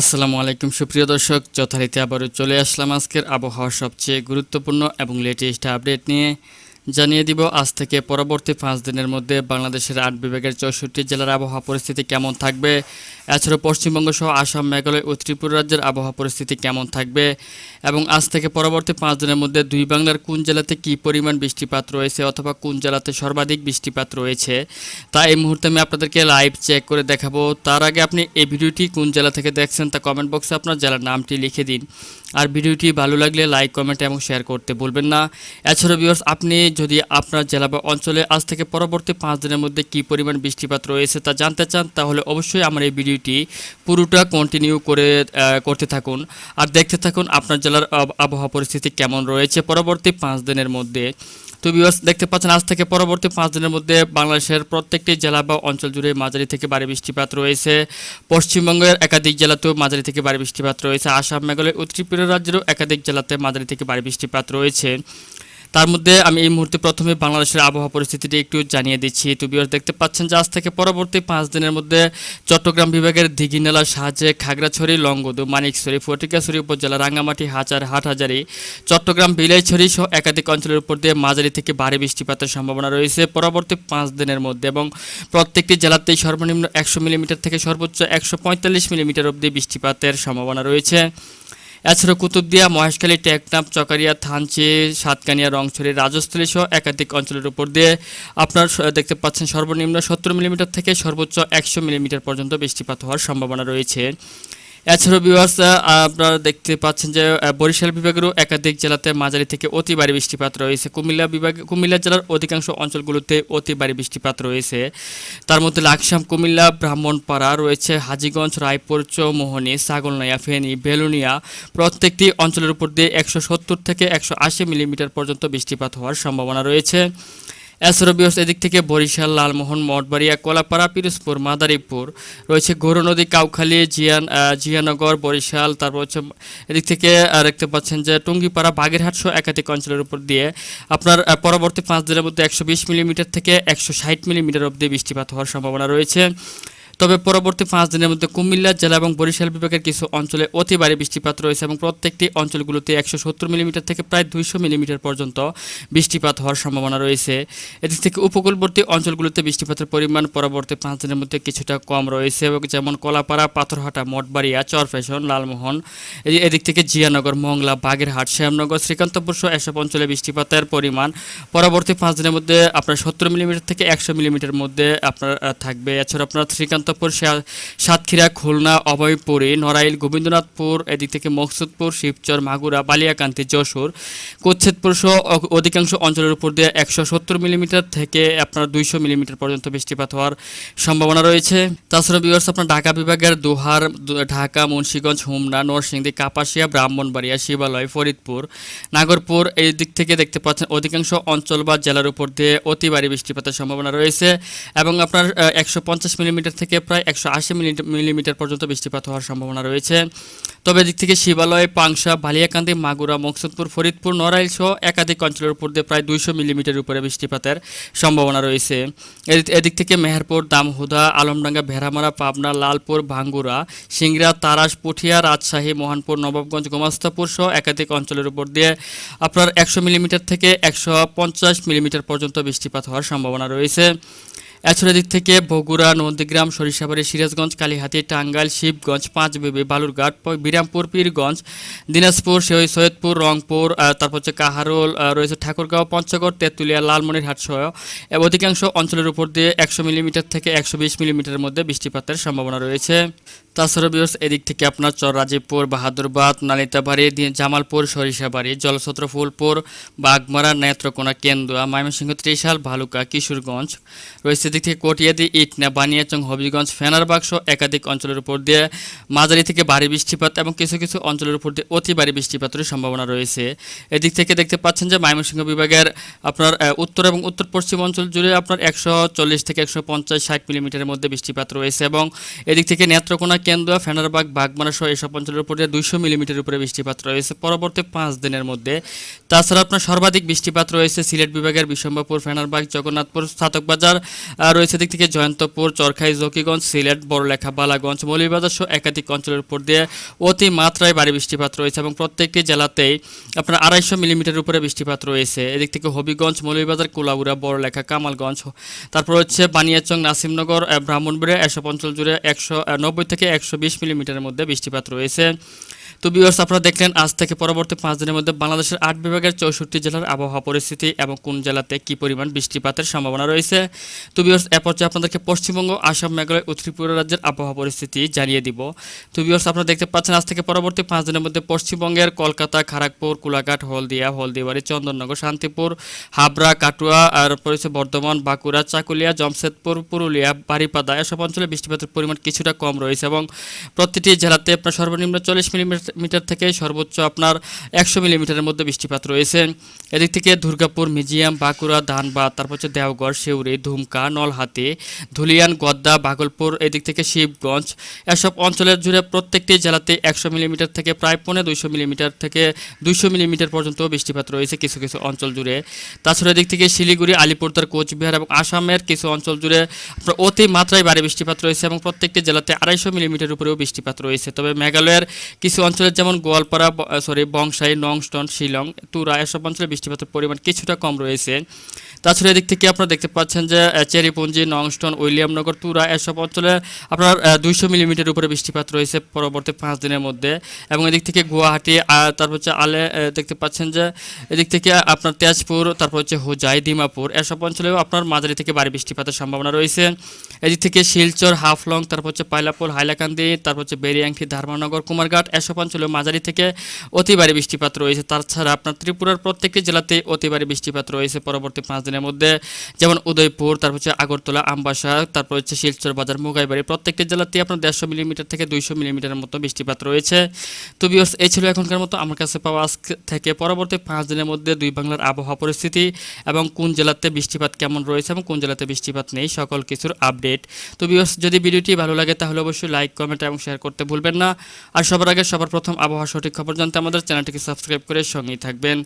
আসসালামু আলাইকুম, সুপ্রিয় দর্শক। যথারীতি আবারও চলে আসলাম আজকের আবহাওয়া সবচেয়ে গুরুত্বপূর্ণ এবং লেটেস্ট আপডেট নিয়ে। জানিয়ে দিব, আজ থেকে পরবর্তী পাঁচ দিনের মধ্যে বাংলাদেশের আট বিভাগের চৌষট্টি জেলার আবহাওয়া পরিস্থিতি কেমন থাকবে? এছাড়াও পশ্চিমবঙ্গ সহ আসাম, মেঘালয় ও ত্রিপুরা রাজ্যের আবহাওয়া পরিস্থিতি কেমন থাকবে? এবং আজ থেকে পরবর্তী পাঁচ দিনের মধ্যে দুই বাংলার কোন জেলাতে কী পরিমাণ বৃষ্টিপাত রয়েছে অথবা কোন জেলাতে সর্বাধিক বৃষ্টিপাত রয়েছে? তা এই মুহূর্তে আমি আপনাদেরকে লাইভ চেক করে দেখাবো। তার আগে আপনি এই ভিডিওটি কোন জেলা থেকে দেখছেন তা কমেন্ট বক্সে আপনার জেলার নামটি লিখে দিন। আর ভিডিওটি ভালো লাগলে লাইক, কমেন্ট এবং শেয়ার করতে বলবেন না। এছাড়াও ভিউয়ার্স আপনি যদি আপনার জেলা বা অঞ্চলে আজ থেকে পরবর্তী পাঁচ দিনের মধ্যে কী পরিমাণ বৃষ্টিপাত রয়েছে তা জানতে চান, তাহলে অবশ্যই আমার এই ভিডিওটি পুরোটা কন্টিনিউ করে করতে থাকুন। আর দেখতে থাকুন আপনার জেলার আবহাওয়া পরিস্থিতি কেমন রয়েছে পরবর্তী পাঁচ দিনের মধ্যে। তো বিবাস দেখতে পাচ্ছেন, আজ থেকে পরবর্তী পাঁচ দিনের মধ্যে বাংলাদেশের প্রত্যেকটি জেলা বা অঞ্চল জুড়ে মাঝারি থেকে ভারী বৃষ্টিপাত রয়েছে। পশ্চিমবঙ্গের একাধিক জেলাতেও মাঝারি থেকে ভারী বৃষ্টিপাত রয়েছে। আসাম, মেঘালয় ও ত্রিপুরা রাজ্যেরও একাধিক জেলাতে মাঝারি থেকে ভারী বৃষ্টিপাত রয়েছে। তার মধ্যে আমি এই মুহূর্তে প্রথমে বাংলাদেশের আবহাওয়া পরিস্থিতিটি একটু জানিয়ে দিচ্ছি। তো দেখতে পাচ্ছেন যে আজ থেকে পরবর্তী পাঁচ দিনের মধ্যে চট্টগ্রাম বিভাগের দিঘিনালা সাহায্যে খাগড়াছড়ি, লংগদু, মানিকছড়ি, ফটিকাছড়ি উপজেলা, রাঙ্গামাটি, হাজার, হাটহাজারি, চট্টগ্রাম, বিলাইছড়ি সহ একাধিক অঞ্চলের উপর দিয়ে মাঝারি থেকে ভারী বৃষ্টিপাতের সম্ভাবনা রয়েছে পরবর্তী পাঁচ দিনের মধ্যে এবং প্রত্যেকটি জেলাতেই সর্বনিম্ন একশো মিলিমিটার থেকে সর্বোচ্চ একশো পঁয়তাল্লিশ মিলিমিটার অবধি বৃষ্টিপাতের সম্ভাবনা রয়েছে। এছাড়াও কুতুবদিয়া, মহেশখালী টেকনাপ চকারিয়া, থানচি, সাতকানিয়া, রংছড়ি, রাজস্থলী সহ একাধিক অঞ্চলের উপর দিয়ে আপনার দেখতে পাচ্ছেন সর্বনিম্ন সত্তর মিলিমিটার থেকে সর্বোচ্চ একশো মিলিমিটার পর্যন্ত বৃষ্টিপাত হওয়ার সম্ভাবনা রয়েছে। এছাড়াও বিভার্স আপনারা দেখতে পাচ্ছেন যে বরিশাল বিভাগেরও একাধিক জেলাতে মাঝারি থেকে অতি ভারী বৃষ্টিপাত রয়েছে। কুমিল্লা বিভাগ, কুমিল্লা জেলার অধিকাংশ অঞ্চলগুলোতে অতি ভারী বৃষ্টিপাত রয়েছে। তার মধ্যে লাকসাম, কুমিল্লা, ব্রাহ্মণপাড়া রয়েছে, হাজীগঞ্জ, রায়পুর, চৌমোহনী, ছাগলনাইয়া, ফেনী, বেলুনিয়া প্রত্যেকটি অঞ্চলের উপর দিয়ে একশো সত্তর থেকে একশো আশি মিলিমিটার পর্যন্ত বৃষ্টিপাত হওয়ার সম্ভাবনা রয়েছে। বিহস এদিক থেকে বরিশাল, লালমোহন, মঠবাড়িয়া, কলাপাড়া, পিরোজপুর, মাদারীপুর রয়েছে গৌর নদী, কাউখালী, জিয়ান জিয়ানগর, বরিশাল, তারপর হচ্ছে এদিক থেকে দেখতে পাচ্ছেন যে টুঙ্গিপাড়া, বাগেরহাট সহ একাধিক অঞ্চলের উপর দিয়ে আপনার পরবর্তী পাঁচ দিনের মধ্যে একশো বিশ মিলিমিটার থেকে একশো ষাট মিলিমিটার অবধি বৃষ্টিপাত হওয়ার সম্ভাবনা রয়েছে। তবে পরবর্তী পাঁচ দিনের মধ্যে কুমিল্লা জেলা এবং বরিশাল বিভাগের কিছু অঞ্চলে অতি ভারী বৃষ্টিপাত রয়েছে এবং প্রত্যেকটি অঞ্চলগুলোতে একশো সত্তর মিলিমিটার থেকে প্রায় দুইশো মিলিমিটার পর্যন্ত বৃষ্টিপাত হওয়ার সম্ভাবনা রয়েছে। এদিক থেকে উপকূলবর্তী অঞ্চলগুলোতে বৃষ্টিপাতের পরিমাণ পরবর্তী পাঁচ দিনের মধ্যে কিছুটা কম রয়েছে এবং যেমন কলাপাড়া, পাথরহাটা, মঠবাড়িয়া, চরফেশন, লালমোহন এদিক থেকে জিয়ানগর, মংলা, বাগেরহাট, শ্যামনগর, শ্রীকান্তপুর সহ এসব অঞ্চলে বৃষ্টিপাতের পরিমাণ পরবর্তী পাঁচ দিনের মধ্যে আপনার সত্তর মিলিমিটার থেকে একশো মিলিমিটার মধ্যে আপনার থাকবে। এছাড়া আপনার শ্রীকান্তপুর সা- সাতক্ষীরা, খুলনা, অভয়পুরী, নড়াইল, গোবিন্দনাথপুর, এদিক থেকে মকসুদপুর, শিবচর, মাগুরা, বালিয়াকান্তি, যশোর। কোচ্ছেদপুর সহ অধিকাংশ অঞ্চলের উপর দিয়ে একশো সত্তর মিলিমিটার থেকে আপনার দুইশো মিলিমিটার পর্যন্ত বৃষ্টিপাত হওয়ার সম্ভাবনা রয়েছে। তাছাড়া বিভার্স আপনার ঢাকা বিভাগের দোহার ঢাকা, মুন্সিগঞ্জ, হুমনা, নরসিংদী, কাপাসিয়া, ব্রাহ্মণবাড়িয়া, শিবালয়, ফরিদপুর, নাগরপুর এই দিক থেকে দেখতে পাচ্ছেন অধিকাংশ অঞ্চল বা জেলার উপর দিয়ে অতি ভারী বৃষ্টিপাতের সম্ভাবনা রয়েছে এবং আপনার একশো পঞ্চাশ মিলিমিটার থেকে প্রায় একশো আশি মিলিমিটার পর্যন্ত বৃষ্টিপাত হওয়ার সম্ভাবনা রয়েছে। তবে এদিক থেকে শিবালয়, পাংশা, বালিয়াকান্দি, মাগুরা, মকসুদপুর, ফরিদপুর, নড়াইল সহ একাধিক অঞ্চলের উপর দিয়ে প্রায় দুইশো মিলিমিটার উপরে বৃষ্টিপাতের সম্ভাবনা রয়েছে। এদিক- এদিক থেকে মেহেরপুর, দামহুদা, আলমডাঙ্গা, ভেড়ামারা, পাবনা, লালপুর, ভাঙ্গুরা, সিংড়া, তারাস, পুঠিয়া, রাজশাহী, মোহনপুর, নবাবগঞ্জ, গোমাস্তাপুর সহ একাধিক অঞ্চলের উপর দিয়ে আপনার একশো মিলিমিটার থেকে একশো পঞ্চাশ মিলিমিটার পর্যন্ত বৃষ্টিপাত হওয়ার সম্ভাবনা রয়েছে। এছাড়া দিক থেকে বগুড়া, নন্দীগ্রাম, সরিষাবাড়ি, সিরাজগঞ্জ, কালীহাতি, টাঙ্গাইল, শিবগঞ্জ, পাঁচবিবি, বালুরঘাট বিরামপুর, পীরগঞ্জ, দিনাজপুর সৈয়দপুর, রংপুর তারপর হচ্ছে কাহারোল রয়েছে ঠাকুরগাঁও, পঞ্চগড়, তেঁতুলিয়া লালমনিরহাট সহ অধিকাংশ অঞ্চলের উপর দিয়ে একশো মিলিমিটার থেকে একশো বিশ মিলিমিটারের মধ্যে বৃষ্টিপাতের সম্ভাবনা রয়েছে। তাছাড়া বিয়স এদিক থেকে আপনার চর রাজীবপুর, বাহাদুরবাদ, নালিতাবাড়ি জামালপুর, সরিষাবাড়ি, জলছত্র, ফুলপুর, বাগমারা, নেত্রকোনা, কেন্দুয়া, ময়মনসিংহ, ত্রিশাল, ভালুকা, কিশোরগঞ্জ রয়েছে এদিক থেকে কটিয়াদি ইটনা বানিয়াচং হবিগঞ্জ ফেনারবাক্স একাধিক অঞ্চলের উপর দিয়ে মাঝারি থেকে ভারী বৃষ্টিপাত এবং কিছু কিছু অঞ্চলের উপর দিয়ে অতি ভারী বৃষ্টিপাতের সম্ভাবনা রয়েছে। এদিক থেকে দেখতে পাচ্ছেন যে ময়মনসিংহ বিভাগের আপনার উত্তর এবং উত্তর পশ্চিম অঞ্চল জুড়ে আপনার একশো চল্লিশ থেকে একশো পঞ্চাশ ষাট মিলিমিটারের মধ্যে বৃষ্টিপাত রয়েছে এবং এদিক থেকে নেত্রকোনা কেন্দুয়া ফেনারবাগ বাগমারা সহ এসব অঞ্চলের উপর দিয়ে দুইশো মিলিমিটার উপরে বৃষ্টিপাত রয়েছে পরবর্তী পাঁচ দিনের মধ্যে। তাছাড়া আপনার সর্বাধিক বৃষ্টিপাত রয়েছে সিলেট বিভাগের বিশম্বপুর ফেনারবাগ জগন্নাথপুর স্থাতকবাজার আহ, রয়েছে দিক থেকে জয়ন্তপুর চরখাই জকিগঞ্জ সিলেট বড়লেখা বালাগঞ্জ মৌলভীবাজার সহ একাধিক অঞ্চলের উপর দিয়ে অতি মাত্রায় ভারী বৃষ্টিপাত রয়েছে এবং প্রত্যেকটি জেলাতেই আপনার আড়াইশো মিলিমিটার উপরে বৃষ্টিপাত রয়েছে। এদিক থেকে হবিগঞ্জ মৌলভীবাজার কুলাউড়া বড়লেখা কামালগঞ্জ তারপর হচ্ছে বানিয়াচং নাসিমনগর আহ, ব্রাহ্মণবাড়িয়া এসব অঞ্চল জুড়ে একশো নব্বই থেকে একশো বিশ মিলিমিটারের মধ্যে বৃষ্টিপাত রয়েছে। তো বিয়র্স আপনারা দেখলেন, আজ থেকে পরবর্তী পাঁচ দিনের মধ্যে বাংলাদেশের আট বিভাগের চৌষট্টি জেলার আবহাওয়া পরিস্থিতি এবং কোন জেলাতে কি পরিমাণ বৃষ্টিপাতের সম্ভাবনা রয়েছে। তো বিয়র্স এ পর্যায়ে আপনাদেরকে পশ্চিমবঙ্গ, আসাম, মেঘালয় ও ত্রিপুরা রাজ্যের আবহাওয়া পরিস্থিতি জানিয়ে দিব। তো বিয়র্স আপনারা দেখতে পাচ্ছেন, আজ থেকে পরবর্তী পাঁচ দিনের মধ্যে পশ্চিমবঙ্গের কলকাতা খড়গপুর কুলাঘাট, হলদিয়া, হলদিবাড়ি, চন্দননগর, শান্তিপুর, হাবড়া, কাটুয়া, আর রয়েছে বর্ধমান, বাঁকুড়া, চাকুলিয়া, জমশেদপুর, পুরুলিয়া, বারিপাদা, এসব অঞ্চলে বৃষ্টিপাতের পরিমাণ কিছুটা কম রয়েছে এবং প্রতিটি জেলাতে আপনার সর্বনিম্ন চল্লিশ মিলিমিটার থেকে সর্বোচ্চ আপনার একশো মিলিমিটারের মধ্যে বৃষ্টিপাত রয়েছে। এদিক থেকে দুর্গাপুর, মিজিয়াম, বাঁকুড়া, ধানবাদ, তারপর হচ্ছে দেওগড়, শিউরি, ধুমকা নলহাতি ধুলিয়ান, গদ্দা ভাগলপুর এদিক থেকে শিবগঞ্জ, এসব অঞ্চলের জুড়ে প্রত্যেকটি জেলাতে একশো মিলিমিটার থেকে প্রায় পৌনে দুইশো মিলিমিটার থেকে দুইশো মিলিমিটার পর্যন্ত বৃষ্টিপাত রয়েছে কিছু কিছু অঞ্চল জুড়ে। তাছাড়া এদিক থেকে শিলিগুড়ি আলিপুরদার কোচবিহার এবং আসামের কিছু অঞ্চল জুড়ে অতি মাত্রায় ভারী বৃষ্টিপাত রয়েছে এবং প্রত্যেকটি জেলাতে আড়াইশো মিলিমিটার উপরেও বৃষ্টিপাত রয়েছে। তবে মেঘালয়ের কিছু অঞ্চলের যেমন গোয়ালপাড়া সরি বংশাই, নংস্টন, শিলং, তুরা, এসব অঞ্চলে বৃষ্টিপাতের পরিমাণ কিছুটা কম রয়েছে। তাছাড়া এদিক থেকে আপনারা দেখতে পাচ্ছেন যে চেরিপুঞ্জি, নংস্টন, উইলিয়ামনগর, তুরা এসব অঞ্চলে আপনার দুইশো মিলিমিটার উপরে বৃষ্টিপাত রয়েছে পরবর্তী পাঁচ দিনের মধ্যে। এবং এদিক থেকে গুয়াহাটি তারপর হচ্ছে আলে দেখতে পাচ্ছেন যে, এদিক থেকে আপনার তেজপুর, তারপর হচ্ছে হোজাই দিমাপুর এসব অঞ্চলেও আপনার মাঝারি থেকে ভারী বৃষ্টিপাতের সম্ভাবনা রয়েছে। এদিক থেকে শিলচর, হাফলং, তারপর হচ্ছে পাইলাপুর, হাইলাকান্দি, তারপর হচ্ছে বেরিয়াংটি, ধর্মনগর, কুমারঘাট, এসব অঞ্চলে মাঝারি থেকে অতি ভারী বৃষ্টিপাত রয়েছে। তাছাড়া আপনার ত্রিপুরার প্রত্যেকটি জেলাতে অতি ভারী বৃষ্টিপাত রয়েছে পরবর্তী পাঁচ দিনের মধ্যে। যেমন উদয়পুর, তারপর হচ্ছে আগরতলা, আমবাসা, তারপর হচ্ছে শিলচর বাজার, মুগাইবাড়ি। প্রত্যেকটি জেলাতে আপনার দেড়শো মিলিমিটার থেকে দুইশো মিলিমিটারের মতো বৃষ্টিপাত রয়েছে। তো বিয়স এই ছিল এখনকার মতো। আমার কাছে পাওয়া আজ থেকে পরবর্তী পাঁচ দিনের মধ্যে দুই বাংলার আবহাওয়া পরিস্থিতি এবং কোন জেলাতে বৃষ্টিপাত কেমন রয়েছে এবং কোন জেলাতে বৃষ্টিপাত নেই, সকল কিছুর আপডেট। তো বিয়স যদি ভিডিওটি ভালো লাগে তাহলে অবশ্যই লাইক কমেন্ট এবং শেয়ার করতে ভুলবেন না। আর সবার আগে সবার প্রথম আবহাওয়া সঠিক খবর জানতে আমাদের চ্যানেলটিকে সাবস্ক্রাইব করে সঙ্গেই থাকবেন।